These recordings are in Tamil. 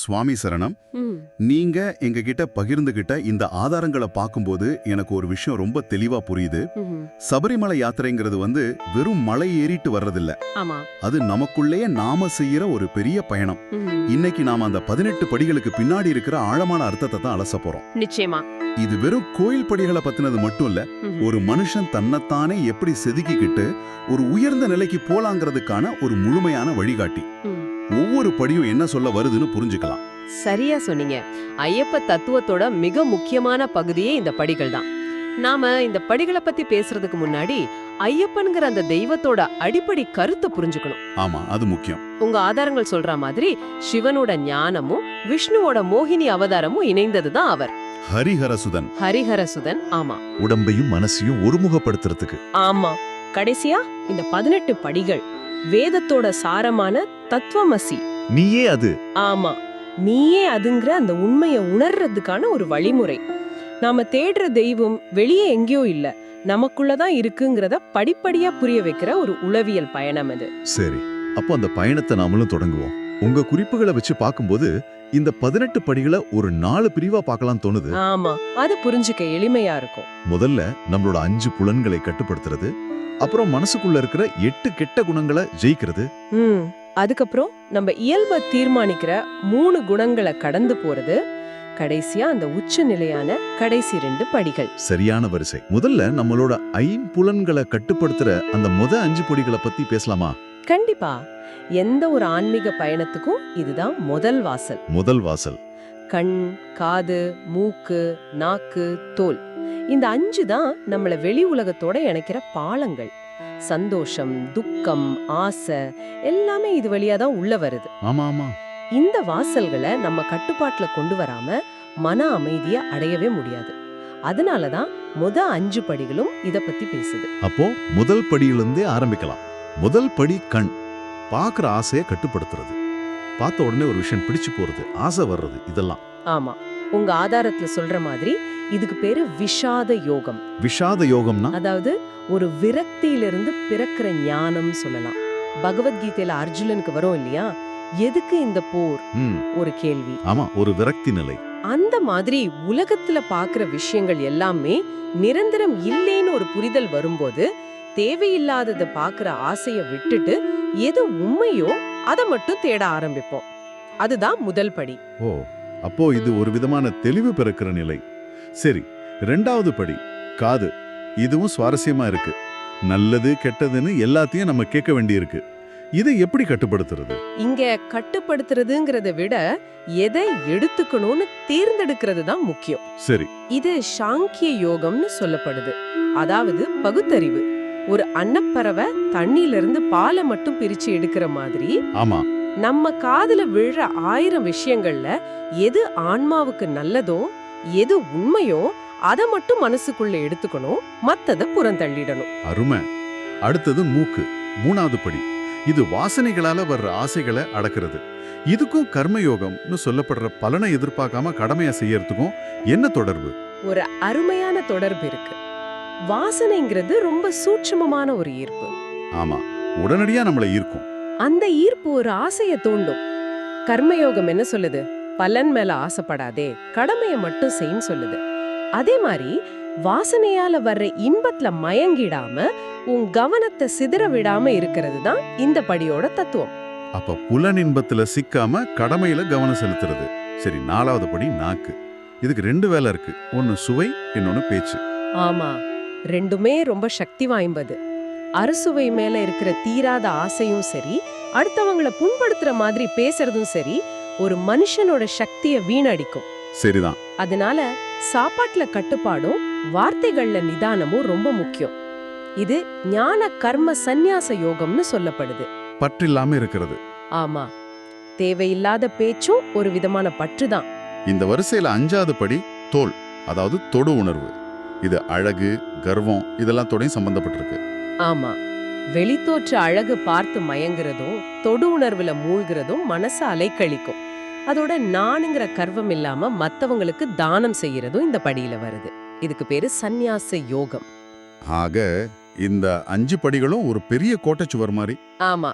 சுவாமி சரணம். நீங்க எங்ககிட்ட பகிர்ந்துகிட்ட இந்த ஆதாரங்களை பார்க்கும்போது எனக்கு ஒரு விஷயம் ரொம்ப தெளிவா புரியுது. சபரிமலை யாத்திரைங்கிறது வந்து வெறும் மலை ஏறிட்டு வர்றதில்ல. அது நமக்குள்ளேயே நாம செய்யற ஒரு பெரிய பயணம். இன்னைக்கு நாம அந்த பதினெட்டு படிகளுக்கு பின்னாடி இருக்கிற ஆழமான அர்த்தத்தை தான் அலச போறோம். நிச்சயமா. இது வெறும் கோயில் படிகளை பத்தினது மட்டும் இல்ல. ஒரு மனுஷன் தன்னைத்தானே எப்படி செதுக்கிக்கிட்டு ஒரு உயர்ந்த நிலைக்கு போலாங்கிறதுக்கான ஒரு முழுமையான வழிகாட்டி. ஒவ்வொரு படியும் என்ன சொல்ல வருதுன்னு புரிஞ்சுக்கலாம். சரியா சொன்னீங்க. ஐயப்ப தத்துவத்தோட மிக முக்கியமான பகுதியே இந்த படிகள் தான். நாம இந்த படிகளை பத்தி பேசுறதுக்கு முன்னாடி ஐயப்பன்கிற அந்த தெய்வத்தோட அடிப்படை கருத்தை புரிஞ்சுக்கணும். ஆமா அது முக்கியம். உங்க ஆதாரங்கள் சொல்ற மாதிரி சிவனோட ஞானமும் விஷ்ணுவோட மோகினி அவதாரமும் இணைந்ததுதான் அவர். ஹரிஹரசுதன். ஹரிஹரசுதன் ஆமா. உடம்பையும் மனசையும் ஒருமுகப்படுத்துறதுக்கு. ஆமா. கடைசியா இந்த பதினெட்டு படிகள். வேதத்தோட சாரமான தத்துவமசி. நீயே அது. ஆமா நீயே அதுங்கிற அந்த உண்மையை உணர்றதுக்கான ஒரு வழிமுறை. நாம தேடுற தெய்வம் வெளியே எங்கேயோ இல்ல நமக்குள்ளதான் இருக்குங்கிறத படிப்படியா புரிய வைக்கிற ஒரு உளவியல் பயணம் அது. சரி அப்போ அந்த பயணத்தை நாமளும் தொடங்குவோம். உங்க குறிப்புகளை வச்சு பார்க்கும்போது இந்த பதினெட்டு படிகளை ஒரு நாலு பிரிவா பார்க்கலாம் தோணுது. ஆமா அது புரிஞ்சுக்க எளிமையா இருக்கும். முதல்ல நம்மளோட அஞ்சு புலன்களை கட்டுப்படுத்துறது அப்புறம் மனசுக்குள்ள இருக்கிற எட்டு கெட்ட குணங்களை ஜெயிக்கிறது. ம் அதுக்கப்புறம் நம்ம இயல்பை தீர்மானிக்கிற மூணு குணங்களை கடந்து போறது கடைசியா அந்த உச்ச நிலையான கடைசி ரெண்டு படிகள். சரியான வரிசை. முதல்ல நம்மளோட ஐம்புலன்களை கட்டுப்படுத்துற அந்த முத அஞ்சு பொடிகளை பத்தி பேசலாமா? கண்டிப்பா. எந்த ஒரு ஆன்மீக பயணத்துக்கும் இதுதான் முதல் வாசல். முதல் வாசல். கண் காது மூக்கு நாக்கு தோல். இந்த அஞ்சு தான் நம்மள வெளி உலகத்தோட இணைக்கிற பாலங்கள். சந்தோஷம் துக்கம் ஆசை எல்லாமே இது வழியா தான் உள்ள வருது. ஆமா ஆமா. இந்த வாசல்களை நம்ம கட்டுப்பாட்டுல கொண்டு வராம மன அமைதியை அடையவே முடியாது. அதனால தான் முத அஞ்சு படிகளும் இத பத்தி பேசுது. அப்போ முதல் படியிலிருந்தே ஆரம்பிக்கலாம். முதல் படி கண். பார்க்குற ஆசையை கட்டுப்படுத்துறது. பார்த்த உடனே ஒரு விஷயம் பிடிச்சு போறது ஆசை வர்றது இதெல்லாம். ஆமா. உங்க ஆதாரத்துல சொல்ற மாதிரி இதுக்கு பேரு விஷாத யோகம். விஷாத யோகம்னா? அதாவது ஒரு விரக்தியிலிருந்து பிறக்கிற ஞானம் சொல்லலாம். பகவத்கீதையில அர்ஜுனனுக்கு வரும் இல்லையா? எதுக்கு இந்த போர்? ஒரு கேள்வி. ஆமா ஒரு விரக்தி நிலை. அந்த மாதிரி உலகத்துல பாக்குற விஷயங்கள் எல்லாமே நிரந்தரம் இல்லைன்னு ஒரு புரிதல் வரும்போது தேவையில்லாதத பாக்குற ஆசைய விட்டுட்டு எது உண்மையோ அதை மட்டும் தேட ஆரம்பிப்போம். அதுதான் முதல் படி. ஓ அப்போ இது ஒரு விதமான தெளிவு பிறக்கிற நிலை. சரி ரெண்டாவது படி. காது. இதுவும் சுவாரஸ்யமா இருக்கு. நல்லது கெட்டதுன்னு எல்லாத்தையும் நம்ம கேட்க வேண்டியிருக்கு. இதை எப்படி கட்டுப்படுத்துறது? இங்க கட்டுப்படுத்துறதுங்கிறத விட எதை எடுத்துக்கணும்னு தேர்ந்தெடுக்கிறது தான் முக்கியம். சரி. இது சாங்கிய யோகம்னு சொல்லப்படுது. அதாவது பகுத்தறிவு. ஒரு அன்னப்பறவை தண்ணியில இருந்து பாலை மட்டும் பிரிச்சு எடுக்கிற மாதிரி ஆமா. நம்ம காதுல விழுற ஆயிரம் விஷயங்கள்ல எது ஆன்மாவுக்கு நல்லதோ எது உண்மையோ அதை மட்டும் மனசுக்குள்ள எடுத்துக்கணும் மத்தத புறந்தள்ளிடணும். அருமை. அடுத்தது மூக்கு மூணாவது படி. இது வாசனைகளால வர்ற ஆசைகளை அடக்கிறது. இதுக்கும் கர்மயோகம்னு சொல்லப்படுற பலனை எதிர்பார்க்காம கடமையா செய்யறதுக்கும் என்ன தொடர்பு? ஒரு அருமையான தொடர்பு இருக்கு. வாசனைங்கிறது ரொம்ப சூட்சுமமான ஒரு ஈர்ப்பு. ஆமா உடனடியா நம்மளை ஈர்க்கும். அந்த ஈர்ப்பு ஒரு ஆசைய தூண்டும். கர்மயோகம் என்ன சொல்லுது? பலன் மேல ஆசைப்படாதே கடமைய மட்டும் செய்ன்னு சொல்லுது. அதே மாதிரி வாசனையால வர்ற இன்பத்துல மயங்கிடாம உன் கவனத்தை சிதற விடாம இருக்கிறது தான் இந்த படியோட தத்துவம். அப்ப புலன் இன்பத்துல சிக்காம கடமையில கவனம் செலுத்துறது. சரி நாலாவது படி நாக்கு. இதுக்கு ரெண்டு வேலை இருக்கு. ஒன்னு சுவை இன்னொன்னு பேச்சு. ஆமா ரெண்டுமே ரொம்ப சக்தி வாய்ந்தது. அறுசுவை மேல இருக்கிற தீராத ஆசையும் சரி அடுத்தவங்கள புண்படுத்துற மாதிரி பேசுறதும் சரி ஒரு மனுஷனோட சக்தியை வீணடிக்கும். சரிதான். அதனால சாப்பாட்டுல கட்டுப்பாடும் வார்த்தைகள்ல நிதானமும் ரொம்ப முக்கியம். இது ஞான கர்ம சந்நியாச யோகம்னு சொல்லப்படுது. பற்றில்லாம இருக்கிறது. ஆமா. தேவையில்லாத பேச்சும் ஒரு விதமான பற்றுதான். இந்த வரிசையில அஞ்சாவது படி தோல் அதாவது தொடு உணர்வு. இது அழகு கர்வம் இதெல்லாம் தொடையும் சம்பந்தப்பட்டிருக்கு. ஆமா. வெளித்தோற்ற அழகு பார்த்து மயங்குறதும் தொடு உணர்வுல மூழ்கிறதும் மனச அலைக்கழிக்கும். அதோட நானுங்கிற கர்வம் இல்லாம மத்தவங்களுக்கு தானம் செய்யறதும் இந்த படியில வருது. இதுக்கு பேரு சந்நியாச யோகம். ஆக இந்த அஞ்சு படிகளும் ஒரு பெரிய கோட்டைச்சுவர் மாதிரி ஆமா.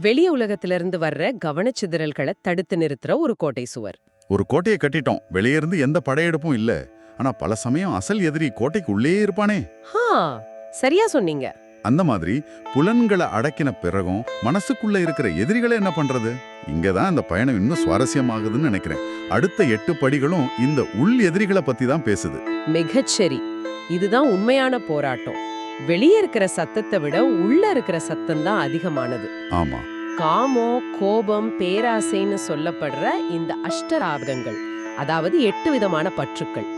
வெளி உலகத்திலிருந்து வர்ற கவனச்சிதறல்களை தடுத்து நிறுத்துற ஒரு கோட்டை சுவர். ஒரு கோட்டையை கட்டிட்டோம். வெளியே இருந்து எந்த படையெடுப்பும் இல்ல. ஆனா பல சமயம் அசல் எதிரி கோட்டைக்கு உள்ளே இருப்பானே. ஹா! சரியா சொன்னீங்க. அந்த மாதிரி புலன்களை அடக்கின பிறகும் மனசுக்குள்ள இருக்கிற எதிரிகளை என்ன பண்றது? இங்கதான் இந்த பயணம் இன்னும் சுவாரஸ்யமாகுதுன்னு நினைக்கிறேன். அடுத்த எட்டு படிகளும் இந்த உள் எதிரிகளை பத்தி தான் பேசுது. மிகச்சரி இதுதான் உண்மையான போராட்டம். வெளியே இருக்கிற சத்தத்தை விட உள்ள இருக்கிற சத்தம் தான் அதிகமானது. ஆமா. காமோ கோபம் பேராசைன்னு சொல்லப்படுற இந்த அஷ்டராகங்கள் அதாவது எட்டு விதமான பற்றுக்கள்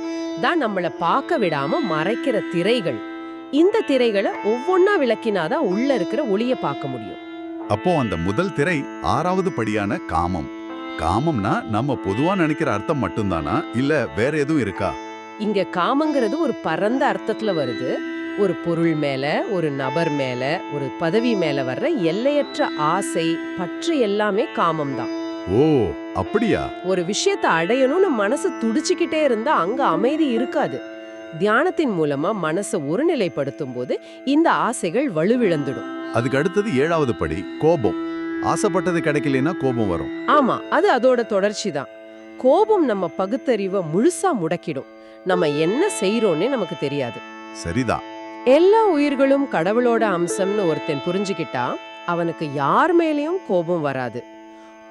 தான் நம்மள பார்க்க விடாம மறைக்கிற திரைகள் இந்த திரைகளை ஒவ்வொன்னா விளக்கினாதான் உள்ள இருக்கிற ஒளிய பார்க்க முடியும். அப்போ அந்த முதல் திரை ஆறாவது படியான காமம். காமம்னா நம்ம பொதுவா நினைக்கிற அர்த்தம் மட்டும்தானா? இல்ல வேற எதுவும் இருக்கா? இங்க காமங்கிறது ஒரு பரந்த அர்த்தத்துல வருது. ஒரு பொருள் மேல ஒரு நபர் மேல ஒரு பதவி மேல வர்ற எல்லையற்ற ஆசை பற்று எல்லாமே காமம் தான் ஓ அப்படியா? ஒரு விஷயத்தை அடையணும்னு மனசு துடிச்சுக்கிட்டே இருந்தா அங்க அமைதி இருக்காது. தியானத்தின் மூலமா மனசை ஒருநிலைப்படுத்தும் போது இந்த ஆசைகள் வலுவிழந்துடும். அதுக்கு அடுத்தது ஏழாவது படி கோபம். ஆசைப்பட்டது கிடைக்கலனா கோபம் வரும். ஆமா அது அதோட தொடர்ச்சி தான். கோபம் நம்ம பகுத்தறிவை முழுசா முடக்கிடும். நம்ம என்ன செய்றோம்னே நமக்கு தெரியாது. சரிதான். எல்லா உயிர்களும் கடவுளோட அம்சம்னு ஒருத்தன் புரிஞ்சுக்கிட்டா அவனுக்கு யார் மேலயும் கோபம் வராது.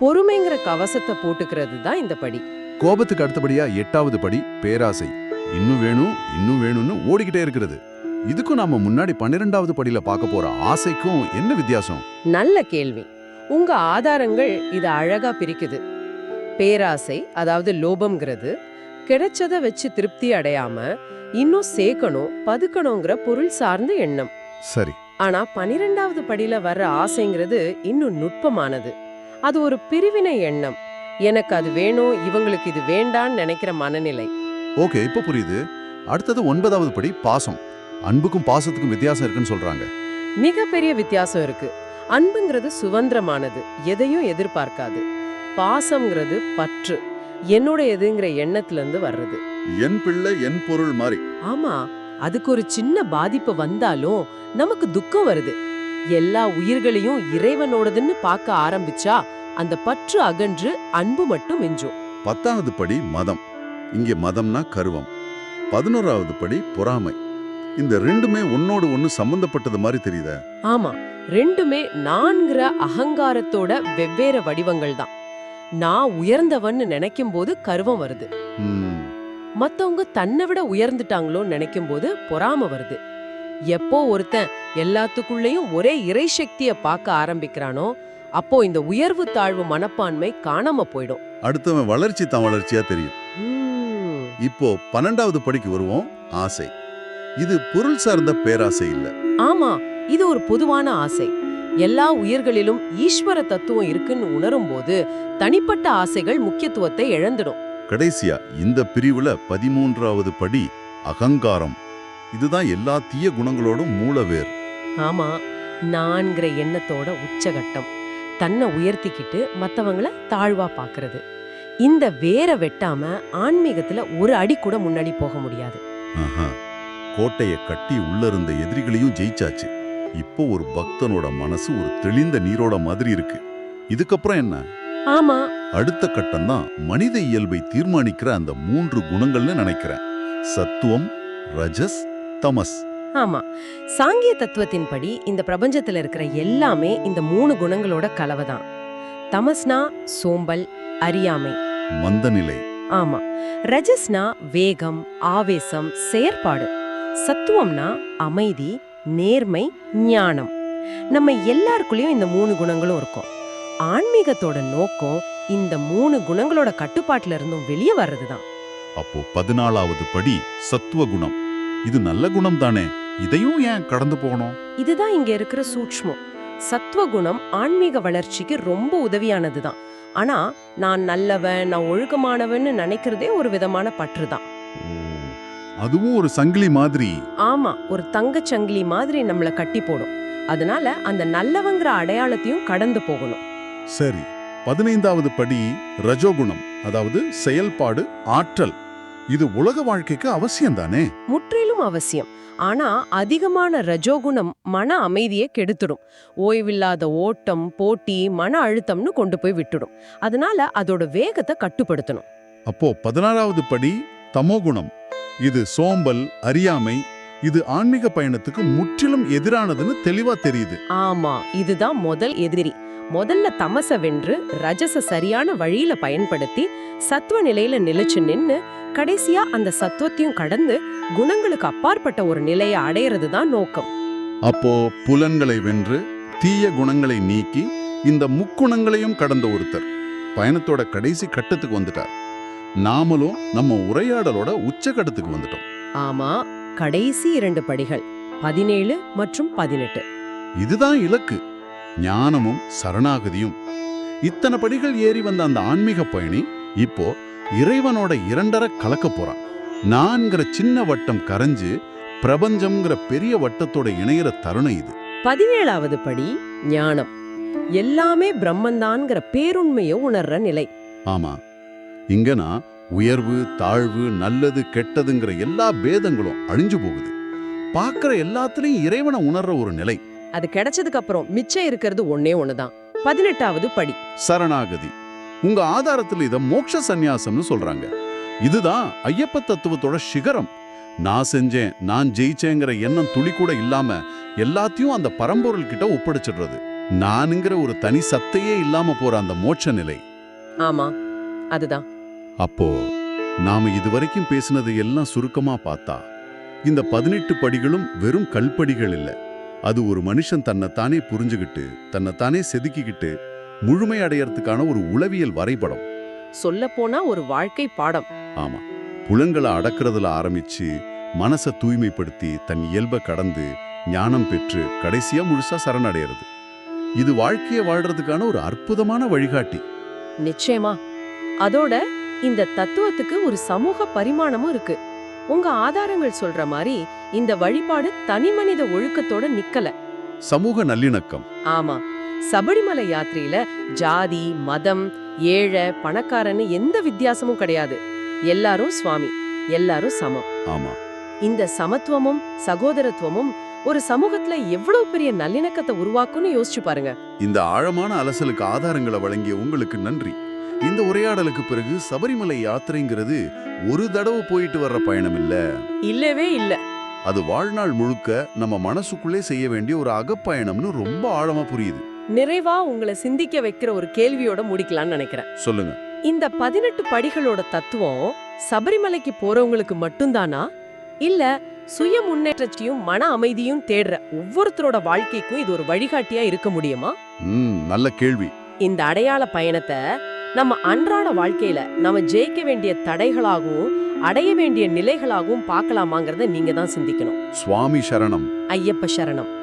பொறுமைங்கிற கவசத்தை போட்டுக்கிறது தான் இந்த படி. கோபத்துக்கு அடுத்தபடியா எட்டாவது படி பேராசை. இன்னும் வேணும் இன்னும் வேணும்னு ஓடிக்கிட்டே இருக்கிறது. இதுக்கும் நாம முன்னாடி பன்னிரெண்டாவது படியில பார்க்க போற ஆசைக்கும் என்ன வித்தியாசம்? நல்ல கேள்வி. உங்க ஆதாரங்கள் இத அழகா பிரிக்குது. பேராசை அதாவது லோபம்ங்கிறது கிடைச்சத வச்சு திருப்தி அடையாம இன்னும் சேர்க்கணும் பதுக்கணுங்கிற பொருள் சார்ந்த எண்ணம். சரி. ஆனா பனிரெண்டாவது படியில வர்ற ஆசைங்கிறது இன்னும் நுட்பமானது. அது ஒரு பிரிவினை எண்ணம். எனக்கு அது வேணும் இவங்களுக்கு இது வேண்டான்னு நினைக்கிற மனநிலை. ஓகே இப்ப புரியுது. அடுத்தது ஒன்பதாவது படி பாசம். அன்புக்கும் பாசத்துக்கும் வித்தியாசம் இருக்குன்னு சொல்றாங்க. மிகப்பெரிய வித்தியாசம் இருக்கு. அன்புங்கிறது சுதந்திரமானது. எதையும் எதிர்பார்க்காது. பாசம்ங்கிறது பற்று. என்னோட எதுங்கிற எண்ணத்துல இருந்து வர்றது. என் பிள்ளை என் பொருள் மாதிரி ஆமா. அதுக்கு ஒரு சின்ன பாதிப்பு வந்தாலும் நமக்கு துக்கம் வருது. எல்லா உயிர்களையும் இறைவனோடதுன்னு பார்க்க ஆரம்பிச்சா அந்த பற்று அகன்று அன்பு மட்டும் மிஞ்சும். பத்தாவது படி மதம். இங்கே மதம்னா கருவம். பதினோராவது படி பொறாமை. இந்த ரெண்டுமே ஒன்னோடு ஒன்னு சம்பந்தப்பட்டது மாதிரி தெரியுதா? ஆமா ரெண்டுமே நான்கிற அகங்காரத்தோட வெவ்வேறு வடிவங்கள் தான். நான் உயர்ந்தவன்னு நினைக்கும் போது கருவம் வருது. மத்தவங்க தன்னை விட உயர்ந்துட்டாங்களோன்னு நினைக்கும் போது பொறாம வருது. எப்போ ஒருத்தன் எல்லாத்துக்குள்ளேயும் ஒரே இறை சக்திய பார்க்க ஆரம்பிக்கிறானோ அப்போ இந்த உயர்வு தாழ்வு மனப்பான்மை காணாம போயிடும். அடுத்தவன் வளர்ச்சி தான் வளர்ச்சியா தெரியும். இப்போ பன்னெண்டாவது படிக்கு வருவோம். ஆசை. இது பொருள் சார்ந்த பேராசை இல்ல. ஆமா இது ஒரு பொதுவான ஆசை. எல்லா உயிர்களிலும் ஈஸ்வர தத்துவம் இருக்குன்னு உணரும் போது தனிப்பட்ட ஆசைகள் முக்கியத்துவத்தை இழந்துடும். கடைசியா இந்த பிரிவுல பதிமூன்றாவது படி அகங்காரம். இதுதான் எல்லா தீய குணங்களோடும் மூலவேர் ஆமா நான்கிற எண்ணத்தோட உச்சகட்டம். தன்னை உயர்த்திக்கிட்டு மத்தவங்கள தாழ்வா பாக்குறது. இந்த வேர வெட்டாம ஆன்மீகத்துல ஒரு அடி கூட முன்னாடி போக முடியாது. ஆஹா. கோட்டைய கட்டி உள்ள இருந்த எதிரிகளையும் ஜெயிச்சாச்சு. இப்போ ஒரு பக்தனோட மனசு ஒரு தெளிந்த நீரோட மாதிரி இருக்கு. இதுக்கப்புறம் என்ன? ஆமா. அடுத்த கட்டம் தான் மனித இயல்பை தீர்மானிக்கிற அந்த மூன்று குணங்கள்னு நினைக்கிறேன். சத்துவம் ரஜஸ் தமஸ். ஆமா. சாங்கிய தத்துவத்தின்படி இந்த பிரபஞ்சத்துல இருக்கிற எல்லாமே இந்த மூணு குணங்களோட கலவைதான். தமஸ்னா சோம்பல் அறியாமை. மந்தநிலை. ஆமா. ரஜஸ்னா வேகம் ஆவேசம் செயற்பாடு. சத்துவம்னா அமைதி நேர்மை ஞானம். நம்ம எல்லாருக்குள்ளயும் இந்த மூணு குணங்களும் இருக்கும். ஆன்மீகத்தோட நோக்கம் இந்த மூணு குணங்களோட கட்டுப்பாட்டுல இருந்தும் வெளியே வர்றதுதான். அப்போ பதினாலாவது படி சத்துவ குணம். இது நல்ல குணம் தானே? இதையும் ஏன் கடந்து போகணும்? இதுதான் இங்க இருக்கிற சூட்ச்மம். சத்துவகுணம் ஆன்மீக வளர்ச்சிக்கு ரொம்ப உதவியானதுதான். ஆனா நான் நல்லவன் நான் ஒழுக்கமானவன்னு நினைக்கிறதே ஒரு விதமான பற்று தான் அதுவும் ஒரு சங்கிலி மாதிரி. ஆமா ஒரு தங்கச் சங்கிலி மாதிரி நம்மள கட்டி போடும். அதனால அந்த நல்லவங்கிற அடையாளத்தையும் கடந்து போகணும். சரி பதினைந்தாவது படி ரஜோகுணம் அதாவது செயல்பாடு ஆற்றல். இது உலக வாழ்க்கைக்கு அவசியம் தானே? முற்றிலும் அவசியம். ஆனா அதிகமான ரஜோகுணம் மன அமைதியை கெடுத்துடும். ஓய்வில்லாத ஓட்டம் போட்டி மன அழுத்தம்னு கொண்டு போய் விட்டுடும். அதனால அதோட வேகத்தை கட்டுப்படுத்தணும். அப்போ பதினாறாவது படி தமோகுணம். இது சோம்பல் அறியாமை இது ஆன்மீக பயணத்துக்கு முற்றிலும் எதிரானதுன்னு தெளிவா தெரியுது. ஆமா இதுதான் முதல் எதிரி. முதல்ல தமச வென்று ரஜச சரியான வழியில பயன்படுத்தி சத்துவ நிலையில நிலைச்சு நின்னு கடைசியா அந்த சத்துவத்தையும் கடந்து குணங்களுக்கு அப்பாற்பட்ட ஒரு நிலையை அடையிறது தான் நோக்கம். அப்போ புலன்களை வென்று தீய குணங்களை நீக்கி இந்த முக்குணங்களையும் கடந்த ஒருத்தர் பயணத்தோட கடைசி கட்டத்துக்கு வந்துட்டார். நாமளும் நம்ம உரையாடலோட உச்சகட்டத்துக்கு வந்துட்டோம். ஆமா கடைசி இரண்டு படிகள் பதினேழு மற்றும் பதினெட்டு. இதுதான் இலக்கு. ஞானமும் சரணாகதியும். இத்தனை படிகள் ஏறி வந்த அந்த ஆன்மீக பயணி இப்போ இறைவனோட இரண்டரை கலக்க போறான். நான்கிற சின்ன வட்டம் கரைஞ்சு பிரபஞ்சம்ங்கிற பெரிய வட்டத்தோட இணையிற தருணம் இது. பதினேழாவது படி ஞானம். எல்லாமே பிரம்மந்தான்கிற பேருண்மையை உணர்ற நிலை. ஆமா. இங்கனா உயர்வு தாழ்வு நல்லது கெட்டதுங்கிற எல்லா பேதங்களும் அழிஞ்சு போகுது. பார்க்கிற எல்லாத்துலயும் இறைவனை உணர்ற ஒரு நிலை. அது கிடைச்சதுக்கு அப்புறம் மிச்சம் இருக்கிறது ஒன்னே ஒண்ணுதான். பதினெட்டாவது படி. சரணாகதி. உங்க ஆதாரத்துல இத மோட்ச சந்நியாசம்னு சொல்றாங்க. இதுதான் ஐயப்ப தத்துவத்தோட சிகரம். நான் செஞ்சேன் நான் ஜெயிச்சேங்கிற எண்ணம் துளி கூட இல்லாம எல்லாத்தையும் அந்த பரம்பொருள் கிட்ட ஒப்படைச்சிடுறது. நானுங்கிற ஒரு தனி சத்தையே இல்லாம போற அந்த மோட்ச நிலை. ஆமா அதுதான். அப்போ நாம இதுவரைக்கும் பேசினது எல்லாம் சுருக்கமா பார்த்தா இந்த பதினெட்டு படிகளும் வெறும் கல்படிகள் இல்ல. அது ஒரு மனுஷன் தன்னைத்தானே புரிஞ்சுகிட்டு தன்னைத்தானே செதுக்கிக்கிட்டு முழுமை அடையறதுக்கான ஒரு உளவியல் வரைபடம். சொல்ல போனா ஒரு வாழ்க்கை பாடம். ஆமா. புலன்களை அடக்கிறதுல ஆரம்பிச்சு மனசை தூய்மைப்படுத்தி தன் இயல்பை கடந்து ஞானம் பெற்று கடைசியா முழுசா சரணடைகிறது இது வாழ்க்கையை வாழ்றதுக்கான ஒரு அற்புதமான வழிகாட்டி. நிச்சயமா. அதோட இந்த தத்துவத்துக்கு ஒரு சமூக பரிமாணமும் இருக்கு. உங்க ஆதாரங்கள் சொல்ற மாதிரி இந்த வழிபாடு தனிமனித ஒழுக்கத்தோட நிக்கல. சமூக நல்லிணக்கம். ஆமா. சபரிமலை யாத்திரையில ஜாதி மதம் ஏழை பணக்காரன்னு எந்த வித்தியாசமும் கிடையாது. எல்லாரும் சுவாமி எல்லாரும் சமம். ஆமா. இந்த சமத்துவமும் சகோதரத்துவமும் ஒரு சமூகத்துல எவ்வளவு பெரிய நல்லிணக்கத்தை உருவாக்கும்னு யோசிச்சு பாருங்க. இந்த ஆழமான அலசலுக்கு ஆதாரங்களை வழங்கிய உங்களுக்கு நன்றி. இந்த உரையாடலுக்கு பிறகு சபரிமலை யாத்திரைங்கிறது ஒரு தடவை போயிட்டு வர்ற பயணம் இல்ல. இல்லவே இல்ல. அது வாழ்நாள் முழுக்க நம்ம மனசுக்குள்ளே செய்ய வேண்டிய ஒரு அகப்பயணம்னு ரொம்ப ஆழமா புரியுது. நிறைவா உங்களை சிந்திக்க வைக்கிற ஒரு கேள்வியோட முடிக்கலாம்னு நினைக்கிறேன். சொல்லுங்க. இந்த பதினெட்டு படிகளோட தத்துவம் சபரிமலைக்கு போறவங்களுக்கு மட்டும்தானா? இல்ல சுய முன்னேற்றத்தையும் மன அமைதியும் தேடுற ஒவ்வொருத்தரோட வாழ்க்கைக்கும் இது ஒரு வழிகாட்டியா இருக்க முடியுமா? நல்ல கேள்வி. இந்த அடையாள பயணத்தை நம்ம அன்றாட வாழ்க்கையில நம்ம ஜெயிக்க வேண்டிய தடைகளாகவும் அடைய வேண்டிய நிலைகளாகவும் பார்க்கலாமாங்கிறத நீங்க தான் சிந்திக்கணும். சுவாமி சரணம். ஐயப்ப சரணம்.